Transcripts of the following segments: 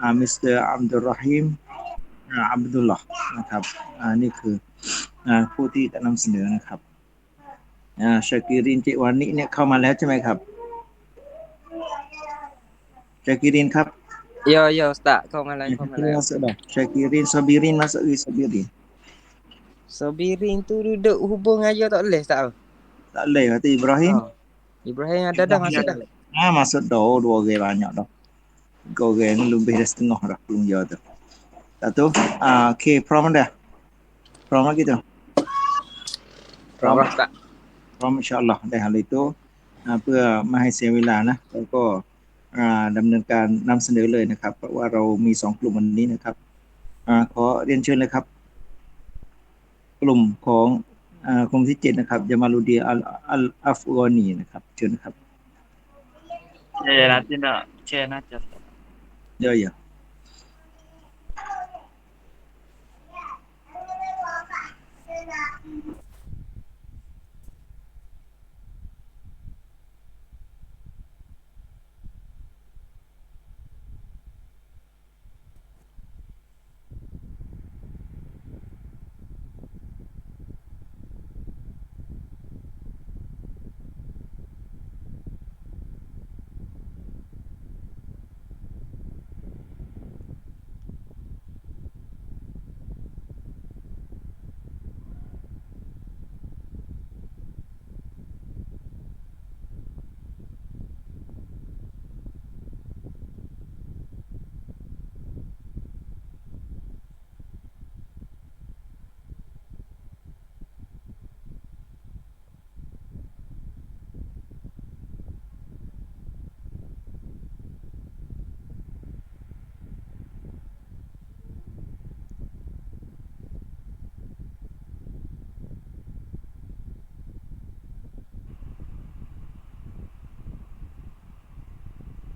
อ่ามิสเตอร์อับดุลรอฮิมอ่าอับดุลลอฮ์นะครับอ่านี่คืออ่าผู้ที่จะนำเสนอนะครับอ่าชากิรินเจวานิเนี่ยเข้ามาแล้วใช่ไหมครับชากิรินครับ Ya, ya Ustaz. Kau malam, kau Syakirin malam. masuk dah. Syakirin, Sabirin masuk lagi Sabirin. Sabirin tu duduk hubung aja tak boleh Ustaz. Tak boleh kata Ibrahim. Ha. Ibrahim ada dah masuk dah. Ah masuk dah oh, dua orang banyak dah. Tiga orang ni lebih dah setengah dah belum jauh tu. Satu. Ah okey, prom dah. Prom lagi tu. Prom, Orang Ustaz. prom insya-Allah ได้หาเลยตัวอ่าเพื่อไม่ให้เสียเวลานะแล้วก็อ่าดำเนินการนำเสนอเลยนะครับ เพราะว่าเรามีสองกลุ่มวันนี้นะครับอ่าขอเรียนเชิญเลยครับ กลุ่มของอ่ากลุ่มที่เจ็ดนะครับยามาลูดีอัลอัลอัฟกานีนะครับ เชิญครับ Ya, ya nanti nak share aja. เยอะๆโอเ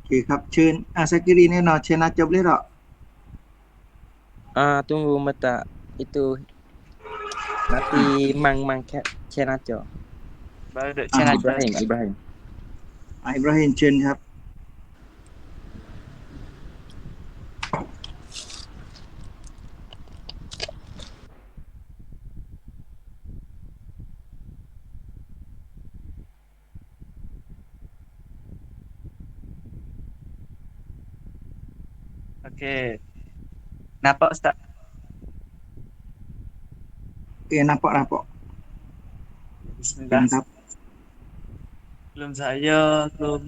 คครับเชิญอาซากิรีแน่นอนเชิญนะจบเลยเหรอ Ah tunggu mata itu nanti mang mang cat share aja. Baru duk share aja. Ibrahim, Ibrahim. อ่าอิบราฮิมเชิญครับ Nampak Ustaz? โอเค nampak nampak Bismillah. ครับ Belum saya, belum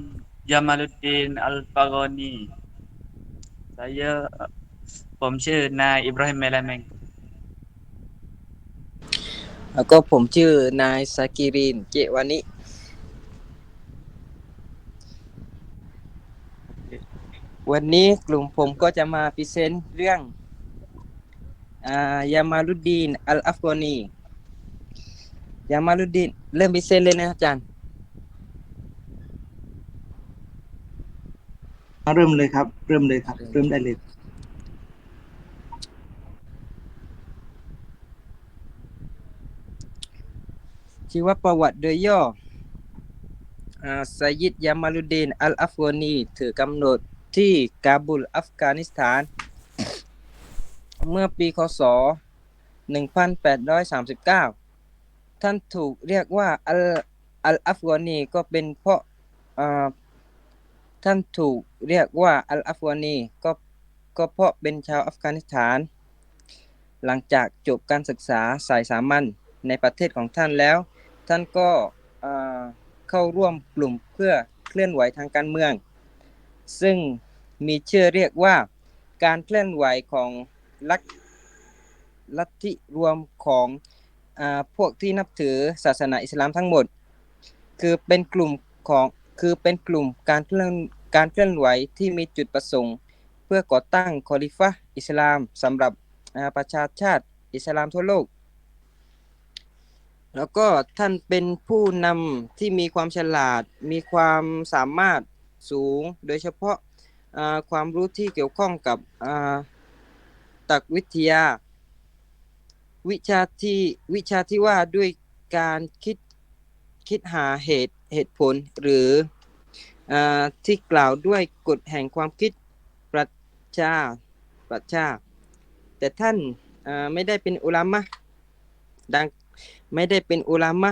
Jamaluddin Al-Farani. Saya ผมชื่อนายอิบราฮิมเมลาเมงแล้วก็ผมชื่อนายซากิรินเจวานิ วันนี้กลุ่มผมก็จะมาพรีเซนต์เรื่องอ่า ยามาลุดดีนอัลอัฟกานียามาลุดดีนเริ่มพรีเซนต์เลยนะอาจารย์เริ่มเลยครับ เริ่มเลยครับ เริ่มได้เลยชีวประวัติโดยย่ออ่าไซยิดยามาลุดดีนอัลอัฟกานีถือกำหนดที่กาบุลอัฟกานิสถาน เมื่อปีคศ 1839 ท่านถูกเรียกว่าอัลอัลอัฟกานีก็เป็นเพราะท่านถูกเรียกว่าอัลอัฟกานีก็ก็เพราะเป็นชาวอัฟกานิสถาน หลังจากจบการศึกษาสายสามัญในประเทศของท่านแล้ว ท่านก็เข้าร่วมกลุ่มเพื่อเคลื่อนไหวทางการเมือง ซึ่งมีชื่อเรียกว่าการเคลื่อนไหวของ ลัทลัทธิรวมของอพวกที่นับถือศาสนาอิสลามทั้งหมด คือเป็นกลุ่มของคือเป็นกลุ่มการเคลื่อนการเคลื่อนไหวที่มีจุดประสงค์ เพื่อก่อตั้งคอลิฟะอิสลามสำหรับประชาชาติอิสลามทั่วโลก แล้วก็ท่านเป็นผู้นำที่มีความฉลาด มีความสามารถสูง โดยเฉพาะความรู้ที่เกี่ยวข้องกับ ตักวิทยา วิชาที่วิชาที่ว่าด้วยการคิดคิดหาเหตุเหตุผลหรืออที่กล่าวด้วยกฎแห่งความคิดปรัชาปรัชญาแต่ท่านไม่ได้เป็นอุลามะดังไม่ได้เป็นอุลามะ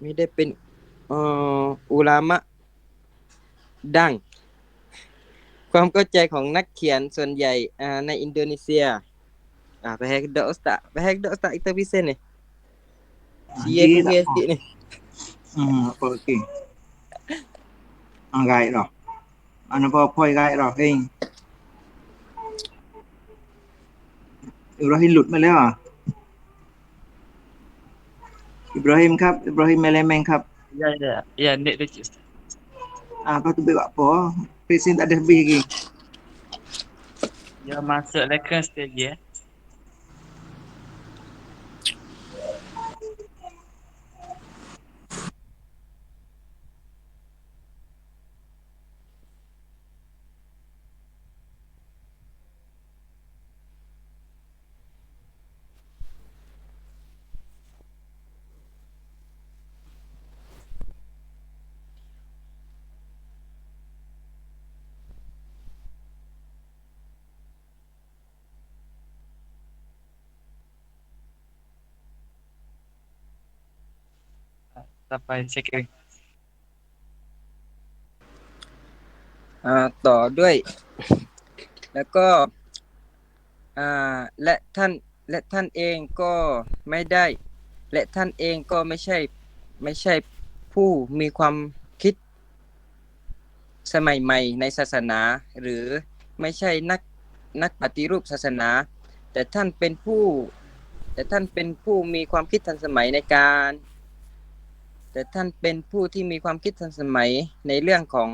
ไม่ได้เป็นอ,อุลามะดัง ความเข้าใจของนักเขียนส่วนใหญ่อ่าในอินโดนีเซียอ่าไปให้ดอกสตาไปให้ดอกสตา kita bisa nih Sia Dia kuliah tak- sikit ni Hmm, apa okey. Ah, right rồi. Anh có phôi right rồi Hiền. Ibrahim หลุดมาแล้วอะ Ibrahim ครับ Ibrahim Melemen ครับ Ya, ya. Ya, net dia cik Ustaz. Ah, kau tu buat apa? Present tak ada habis lagi. Ya, masuk lekon stage ya. Sampai check-in. อ่าต่อด้วย แล้วก็อ่าและท่านและท่านเองก็ไม่ได้ และท่านเองก็ไม่ใช่ไม่ใช่ผู้มีความคิด สมัยใหม่ในศาสนา หรือไม่ใช่นักนักปฏิรูปศาสนา แต่ท่านเป็นผู้ แต่ท่านเป็นผู้มีความคิดทันสมัยในการ แต่ท่านเป็นผู้ที่มีความคิดทันสมัยในเรื่องของ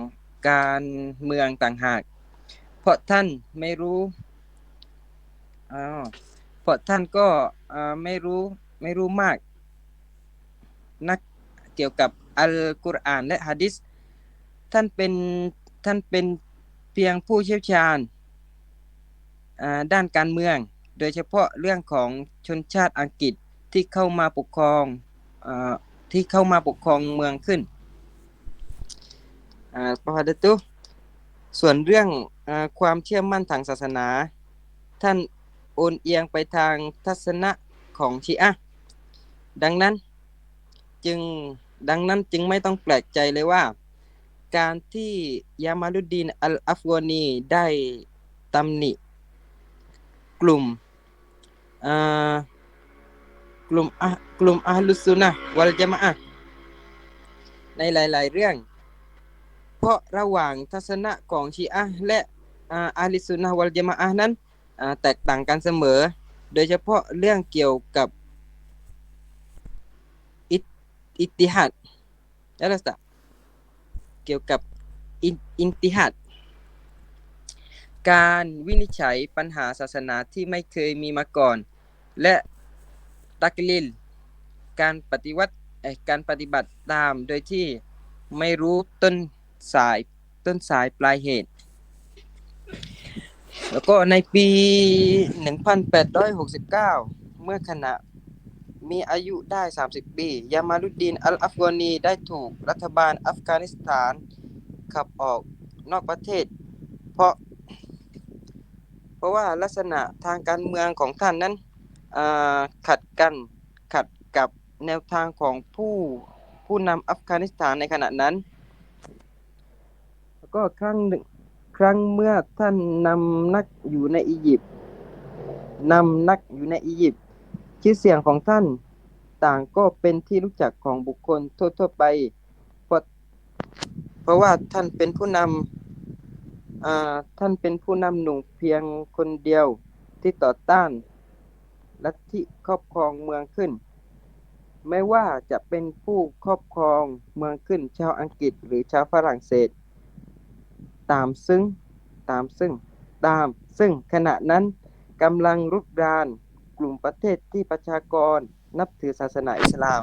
การเมืองต่างหาก เพราะท่านไม่รู้อ้าวเพราะท่านก็ไม่รู้ไม่รู้มาก นักเกี่ยวกับอัลกุรอานและฮะดิษท่านเป็นท่านเป็นเพียงผู้เชี่ยวชาญด้านการเมือง โดยเฉพาะเรื่องของชนชาติอังกฤษที่เข้ามาปกครองอ ที่เข้ามาปกครองเมืองขึ้นอ่าประวัติตุส่วนเรื่องอความเชื่อมั่นทางศาสนา ท่านโอนเอียงไปทางทัศนะของชีอะดังนั้นจึงดังนั้นจึงไม่ต้องแปลกใจเลยว่า การที่ยามาลุดดีนอัลอัฟกานีได้ตำหนิกลุ่มอ่า กลุ่มอะกลุ่มอัลลุสซุนะวัลจามะอะห์ในหลาย ๆ เรื่อง เพราะระหว่างทัศนะของชีอะและอาอะลิสซุนะวัลจามะอะห์นั้นแตกต่างกันเสมอ โดยเฉพาะเรื่องเกี่ยวกับอิตอิตติฮัดแล้วสตเกี่ยวกับอินอินติฮัดการวินิจฉัยปัญหาศาสนาที่ไม่เคยมีมาก่อน และ ตักลิล การปฏิวัติการปฏิบัติตามโดยที่ไม่รู้ต้นสายต้นสายปลายเหตุ แล้วก็ในปี 1869 เมื่อขณะมีอายุได้ 30 ปี ยามาลุดดีน อัลอัฟกานี ได้ถูกรัฐบาลอัฟกานิสถาน ขับออกนอกประเทศ เพราะ เพราะว่าลักษณะทางการเมืองของท่านนั้น ขัดกันขัดกับแนวทางของผู้ผู้นำอัฟกานิสถานในขณะนั้น แล้วก็ครั้งหนึ่งครั้งเมื่อท่านนำนักอยู่ในอียิปต์นำนักอยู่ในอียิปต์ชื่อเสียงของท่านต่างก็เป็นที่รู้จักของบุคคลทั่วๆไปเพราะเพราะว่าท่านเป็นผู้นำท่านเป็นผู้นำหนุ่มเพียงคนเดียวที่ต่อต้าน ลัทธิครอบครองเมืองขึ้น ไม่ว่าจะเป็นผู้ครอบครองเมืองขึ้นชาวอังกฤษหรือชาวฝรั่งเศส ตามซึ่งตามซึ่งตามซึ่งขณะนั้นกำลังรุกรานกลุ่มประเทศที่ประชากรนับถือศาสนาอิสลาม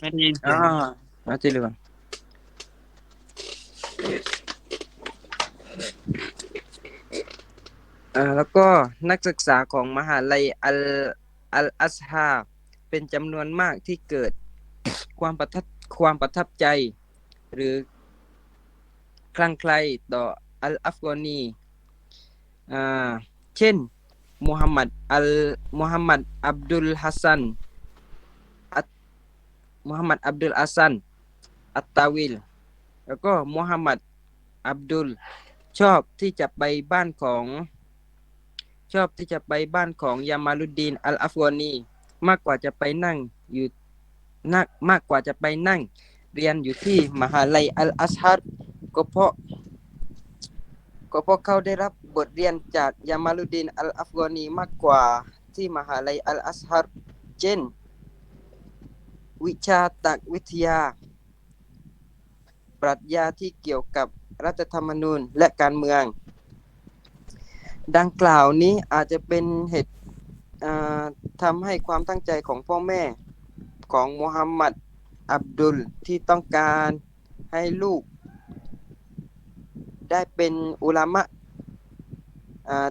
อ ยิไม่ได้ยินเสีอ่ายงเอาที่เหลืออ่าแล้วก็นักศึกษาของมหาลัยอัลอัลอัสฮาเป็นจำนวนมากที่เกิดความประทับความประทับใจ หรือคลั่งไคล้ต่ออัลอัฟกานีอ่าเช่นมุฮัมหมัดอัลมุฮัมหมัดอับดุลฮัสซัน มุฮัมหมัดอับดุลอาซัน อัตตาวิล แล้วก็มุฮัมหมัดอับดุล ชอบที่จะไปบ้านของ ชอบที่จะไปบ้านของยามาลุดดีน อัลอัฟกานี มากกว่าจะไปนั่งอยู่นักมากกว่าจะไปนั่ง เรียนอยู่ที่มหาลัยอัลอัซฮัรก็เพราะก็เพราะเขาได้รับบทเรียนจากยามาลุดดีน อัลอัฟกานีมากกว่าที่มหาลัยอัลอัซฮัรเช่น วิชาตักวิทยา ปรัชญาที่เกี่ยวกับรัฐธรรมนูญและการเมือง ดังกล่าวนี้อาจจะเป็นเหตุทำให้ความตั้งใจของพ่อแม่ของมูฮัมหมัดอับดุลที่ต้องการให้ลูก ได้เป็นอุลามะ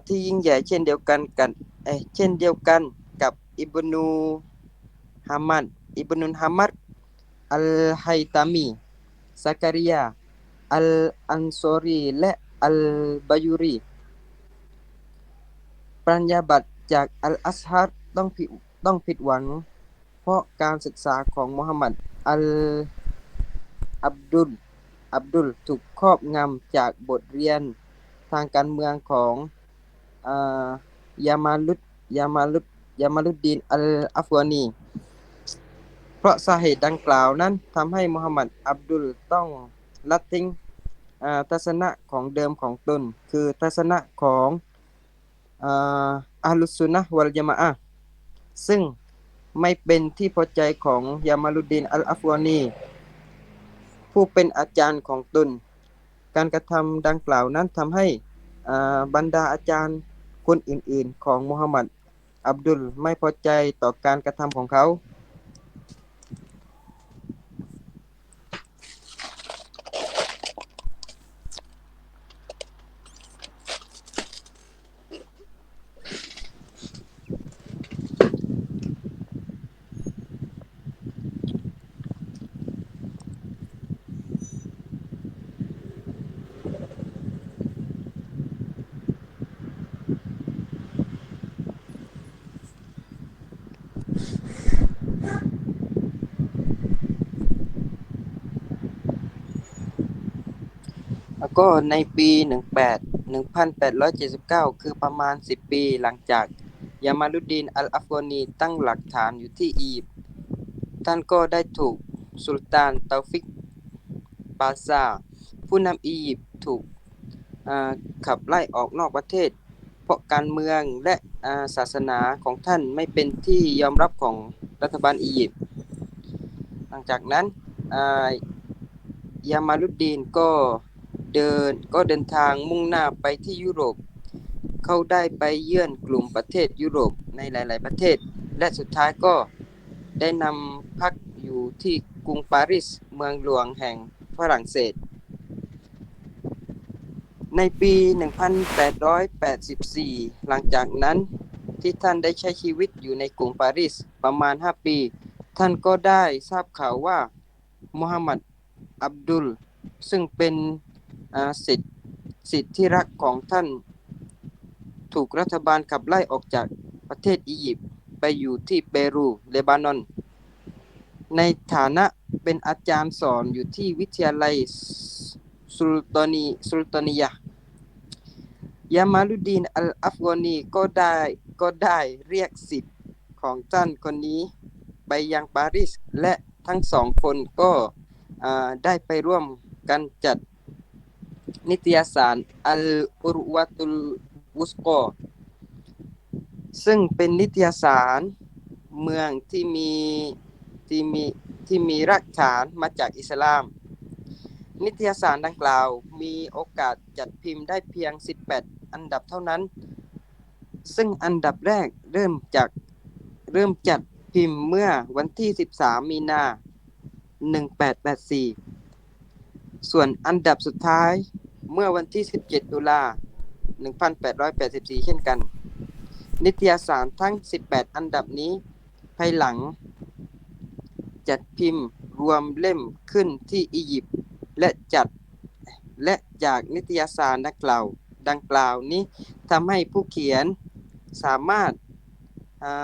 ที่ยิ่งใหญ่เช่นเดียวกันกันเอเช่นเดียวกันกับอิบนูฮามัดอิบนุ นฮามัดอัลไฮตามีซาการิยาอัลอันซอรีและอัลบายูรีปรัญญาบัตรจากอัลอัซฮัรต้องผิดต้องผิดหวัง เพราะการศึกษาของมุฮัมมัดอัลอับดุลอับดุลถูกครอบงำจากบทเรียนทางการเมืองของอายามาลุดยามาลุดยามาลุดดีนอัลอัฟกานี เพราะสาเหตุดังกล่าวนั้นทำให้มุฮัมหมัดอับดุลต้องละทิ้งอาทัศนะของเดิมของตน คือทัศนะของอัลลุสซุนนะฮ์วัลญะมาอะซึ่งไม่เป็นที่พอใจของยามาลุดดีนอัลอัฟวานี ผู้เป็นอาจารย์ของตน การกระทำดังกล่าวนั้นทำให้บรรดาอาจารย์คนอื่นๆ ของมุฮัมหมัดอับดุลไม่พอใจต่อการกระทำของเขา ก็ในปี 18 1879 คือประมาณ 10 ปีหลังจากยามาลุดดีนอัลอัฟกานีตั้งหลักฐานอยู่ที่อียิปต์ท่านก็ได้ถูกสุลต่านเตาฟิกปาซา ผู้นำอียิปต์ถูกขับไล่ออกนอกประเทศ เพราะการเมืองและาศาสนาของท่านไม่เป็นที่ยอมรับของรัฐบาลอียิปต์หลังจากนั้นายามาลุดดีนก็ เดินก็เดินทางมุ่งหน้าไปที่ยุโรป เขาได้ไปเยือนกลุ่มประเทศยุโรปในหลาย ๆ ประเทศ และสุดท้ายก็ได้นำพักอยู่ที่กรุงปารีสเมืองหลวงแห่งฝรั่งเศส ในปี 1884 หลังจากนั้นที่ท่านได้ใช้ชีวิตอยู่ในกรุงปารีสประมาณ 5 ปี ท่านก็ได้ทราบข่าวว่ามุฮัมหมัดอับดุล ซึ่งเป็น สิทธิสิทธิรักของท่าน ถูกรัฐบาลขับไล่ออกจากประเทศอียิปต์ไปอยู่ที่เปรูเลบานอน ในฐานะเป็นอาจารย์สอนอยู่ที่วิทยาลัยสุลตานีสุลตานียะยามาลุดีนอัลอัฟกานีก็ได้ก็ได้เรียกสิทธิ์ของท่านคนนี้ไปยังปารีสและทั้งสองคนก็ได้ไปร่วมกันจัด นิตยสารอัลอุรวะตุลวุสโกอซึ่งเป็นนิตยสารเมืองที่มีที่มีที่มีรากฐานมาจากอิสลาม นิตยสารดังกล่าวมีโอกาสจัดพิมพ์ได้เพียง 18 อันดับเท่านั้น ซึ่งอันดับแรกเริ่มจากเริ่มจัดพิมพ์เมื่อวันที่ 13 มีนา 1884 ส่วนอันดับสุดท้ายเมื่อวันที่ 17 ตุลา 1884 เช่นกัน นิตยสารทั้ง 18 อันดับนี้ ภายหลัง จัดพิมพ์รวมเล่มขึ้นที่อียิปต์และจัดและจากนิตยสารดังกล่าวดังกล่าวนี้ทำให้ผู้เขียนสามารถ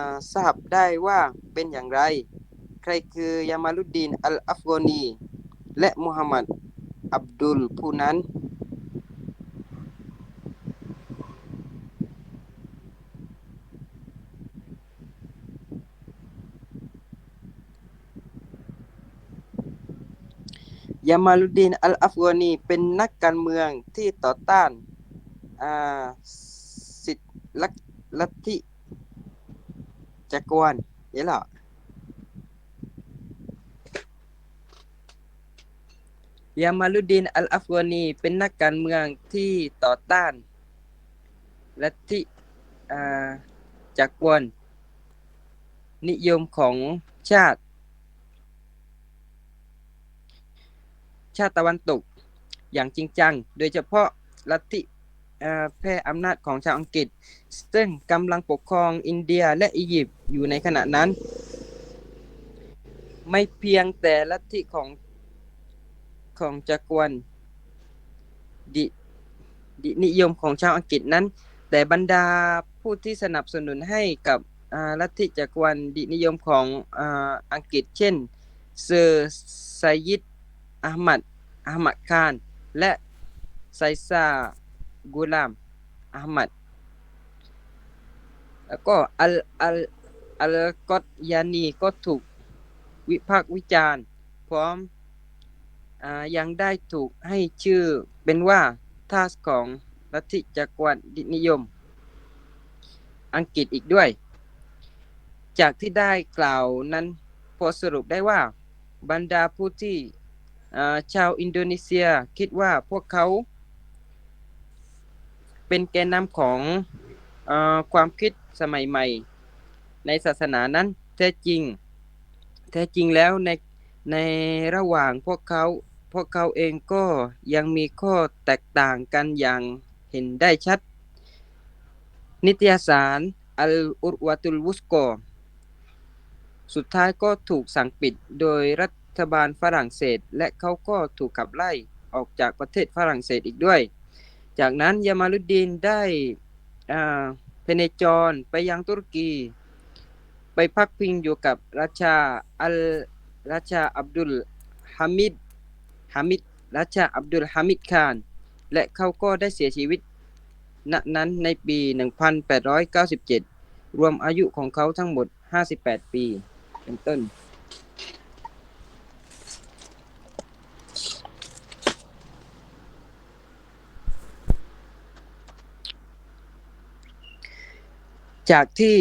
าทราบได้ว่าเป็นอย่างไร ใครคือยามาลุดดีน อัลอัฟโกนี และมุฮัมมัด อับดุลผู้นั้นยามาลุดดีนอัลอัฟโกนีเป็นนักการเมืองที่ต่อต้านอ่าสิทธิลักลัทธิจักรวาลเดี๋ยวล่ะ ยามาลุดดีนอัลอัฟโกนีเป็นนักการเมืองที่ต่อต้านลัทธิอ่าจักรวาลนิยมของชาติ ชาติตะวันตกอย่างจริงจัง โดยเฉพาะลัทธิอ่อแพร่อำนาจของชาวอังกฤษ ซึ่งกำลังปกครองอินเดียและอียิปต์อยู่ในขณะนั้น ไม่เพียงแต่ลัทธิของ ของจักรวรรดิดินิยมของชาวอังกฤษนั้น แต่บรรดาผู้ที่สนับสนุนให้กับลัทธิจักรวรรดินิยมของอังกฤษ เช่น เซอร์ไซยิดอามัดอามัดคาน และไซซากุลามอามัดแล้วก็อัลอัลอัลกอตยานีก็ถูกวิพากษ์วิจารณ์ พร้อม ยังได้ถูกให้ชื่อเป็นว่าทาสของลัทธิจักรวรรดินิยม อังกฤษอีกด้วย จากที่ได้กล่าวนั้นพอสรุปได้ว่าบรรดาผู้ที่ชาวอินโดนีเซียคิดว่าพวกเขา เป็นแกนนำของอความคิดสมัยใหม่ ในศาสนานั้นแท้จริง แท้จริงแล้วในในระหว่างพวกเขา วกเขาเองก็ยังมีข้อแตกต่างกันอย่างเห็นได้ชัด นิตยสารอัลอุรวาตุลวุสโกสุดท้ายก็ถูกสั่งปิดโดยรัฐบาลฝรั่งเศส และเขาก็ถูกขับไล่ออกจากประเทศฝรั่งเศสอีกด้วย จากนั้นยามาลุดดีนได้อ่าพเนจรไปยังตุรกี ไปพักพิงอยู่กับราชาอัลราชาอับดุลฮามิด ฮามิดราชาอับดุลฮามิดคาน และเขาก็ได้เสียชีวิตณนั้นในปี 1897 รวมอายุของเขาทั้งหมด 58 ปี เป็นต้น จากที่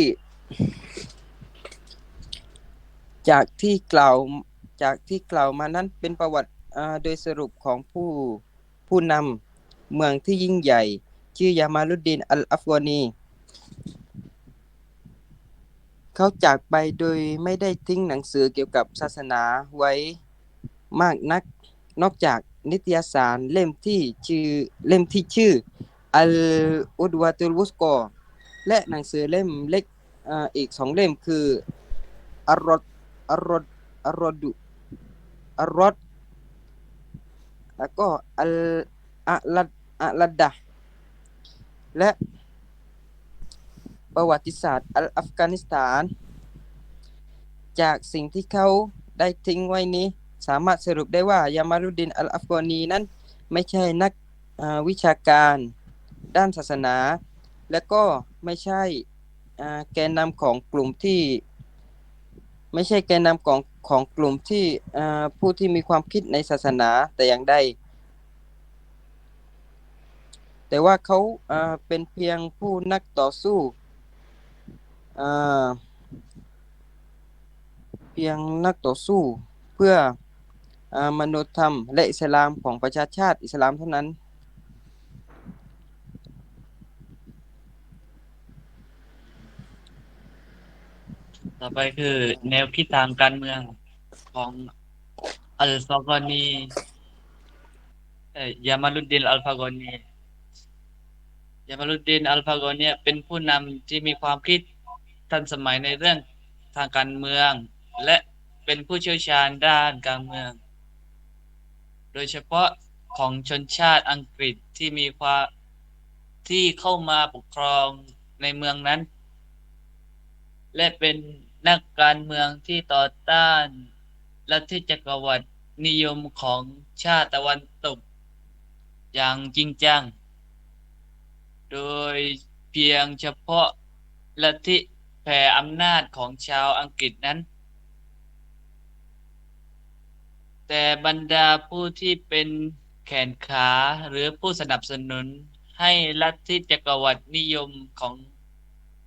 จากที่กล่าวจากที่กล่าวมานั้นเป็นประวัติ โดยสรุปของผู้ผู้นำเมืองที่ยิ่งใหญ่ ชื่อยามาลุดดินอัลอัฟกานี เขาจากไปโดยไม่ได้ทิ้งหนังสือเกี่ยวกับศาสนาไว้มากนัก นอกจากนิตยสารเล่มที่ชื่อเล่มที่ชื่ออัลอุดวาตุลวุสกอและหนังสือเล่มเล็กอ่าอีกสองเล่มคืออารอดอารอดอารดุอารอด แล้วก็อัลอะลัดอะลัดดะและประวัติศาสตร์อัลอัฟกานิสถาน จากสิ่งที่เขาได้ทิ้งไว้นี้ สามารถสรุปได้ว่ายามารุดินอัลอัฟกานีนั้นไม่ใช่นักวิชาการด้านศาสนา และก็ไม่ใช่แกนนำของกลุ่มที่ ไม่ใช่แกนนำของของกลุ่มที่ผู้ที่มีความคิดในศาสนาแต่อย่างใด แต่ว่าเขาเป็นเพียงผู้นักต่อสู้เพียงนักต่อสู้เพื่ออมนุษยธรรมและอิสลามของประชาชาติอิสลามเท่านั้น ต่อไปคือ แนวคิดทางการเมืองของอัลฟากอนีเอ่อยามาลุดดินอัลฟากอนียามาลุดดินอัลฟากอนีเป็นผู้นำที่มีความคิดทันสมัยในเรื่องทางการเมือง และเป็นผู้เชี่ยวชาญด้านการเมือง โดยเฉพาะของชนชาติอังกฤษที่มีความที่เข้ามาปกครองในเมืองนั้น และเป็น นักการเมืองที่ต่อต้านลัทธิจักรวรรดินิยมของชาติตะวันตก อย่างจริงจัง โดยเพียงเฉพาะลัทธิแผ่อำนาจของชาวอังกฤษนั้น แต่บรรดาผู้ที่เป็นแขนขาหรือผู้สนับสนุนให้ลัทธิจักรวรรดินิยมของ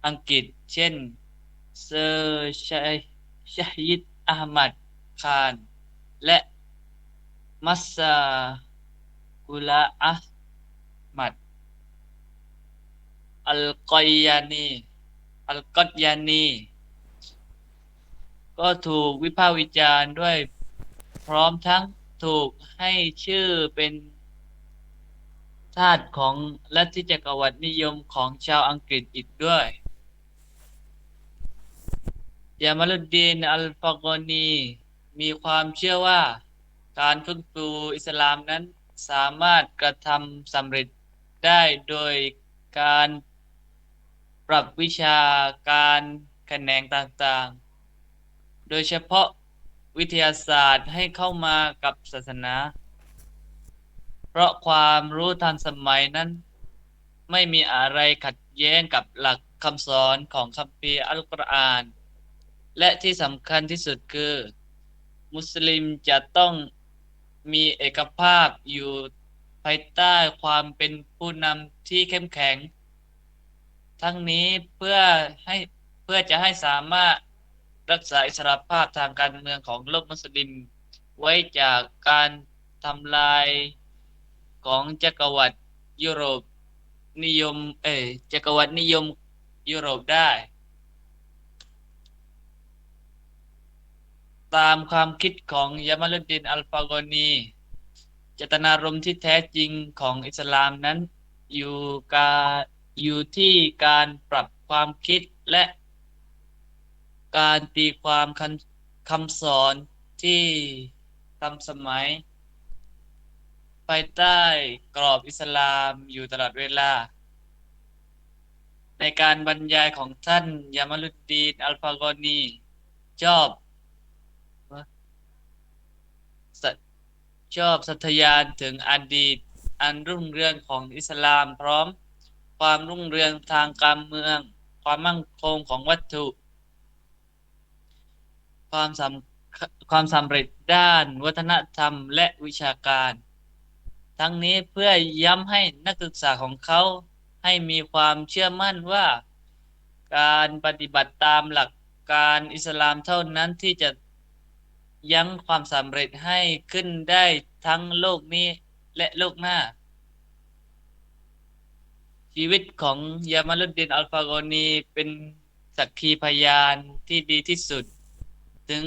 อังกฤษ เช่น เซอร์ชัยชัยยิดอาหมัดคาน และมัสซากุลาอาห์มัด อัลกอยยานี อัลกอดยานี ก็ถูกวิพากษ์วิจารณ์ด้วยพร้อมทั้งถูกให้ชื่อเป็นทาสของลัทธิจักรวรรดินิยมของชาวอังกฤษอีกด้วย ยามาลุดดีนอัลฟากอนี มีความเชื่อว่า การฟื้นฟูอิสลามนั้นสามารถกระทำสำเร็จได้โดยการปรับวิชาการแขนงต่างๆ โดยเฉพาะวิทยาศาสตร์ให้เข้ามากับศาสนา เพราะความรู้ทันสมัยนั้น ไม่มีอะไรขัดแย้งกับหลักคำสอนของคัมภีร์อัลกุรอาน และที่สำคัญที่สุดคือ มุสลิมจะต้องมีเอกภาพอยู่ภายใต้ความเป็นผู้นำที่เข้มแข็ง ทั้งนี้เพื่อให้เพื่อจะให้สามารถรักษาอิสรภาพทางการเมืองของโลกมุสลิม ไว้จากการทำลายของจักรวรรดิยุโรปนิยม เอยจักรวรรดินิยมยุโรปได้ ตามความคิดของยามาลุดดินอัลฟากอนีเจตนารมณ์ที่แท้จริงของอิสลามนั้น อยู่การอยู่ที่การปรับความคิดและการตีความคำคำสอนที่ทำสมัย ภายใต้กรอบอิสลามอยู่ตลอดเวลา ในการบรรยายของท่านยามาลุดดีนอัลฟากอนี ชอบสั ชอบสัทยานถึงอดีตอันรุ่งเรืองของอิสลามพร้อม ความรุ่งเรืองทางการเมือง ความมั่งคงของวัตถุ ความสำความสำเร็จด้านวัฒนธรรมและวิชาการ ทั้งนี้เพื่อย้ำให้นักศึกษาของเขาให้มีความเชื่อมั่นว่า การปฏิบัติตามหลักการอิสลามเท่านั้นที่จะ ยั้งความสำเร็จให้ขึ้นได้ทั้งโลกนี้และโลกหน้า ชีวิตของยามาลุดดินอัลฟากนีเป็นสักขีพยานที่ดีที่สุด ถึง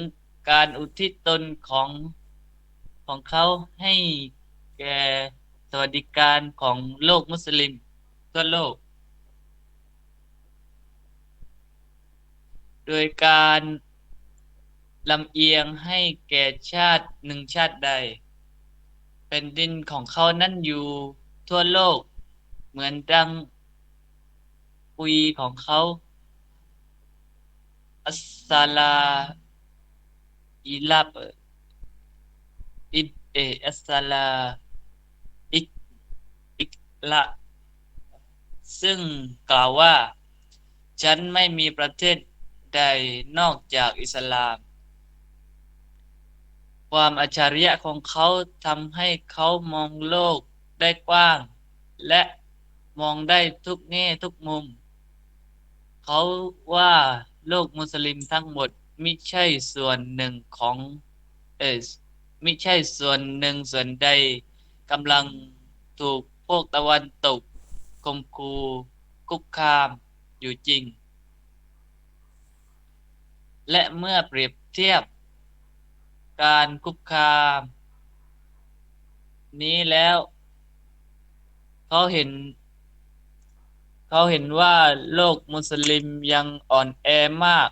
การอุทิศตนของของเขาให้แก่สวัสดิการของโลกมุสลิมทั่วโลก โดยการ ลำเอียงให้แก่ชาติหนึ่งชาติใดเป็นดินของเขานั้นอยู่ทั่วโลก เหมือนดังปุยของเขา อัสซาลาอิลับอิบเออัสซาลาอิกอิกละซึ่งกล่าวว่า ฉันไม่มีประเทศใดนอกจากอิสลาม ความอัจฉริยะของเขาทำให้เขามองโลกได้กว้าง และมองได้ทุกแง่ทุกมุม เขาว่าโลกมุสลิมทั้งหมดไม่ใช่ส่วนหนึ่งของเออไม่ใช่ส่วนหนึ่งส่วนใดกำลังถูกพวกตะวันตกคมคูคุกคามอยู่จริง และเมื่อเปรียบเทียบ การคุกคาม นี้แล้วเขาเห็นเขาเห็นว่าโลกมุสลิมยังอ่อนแอมาก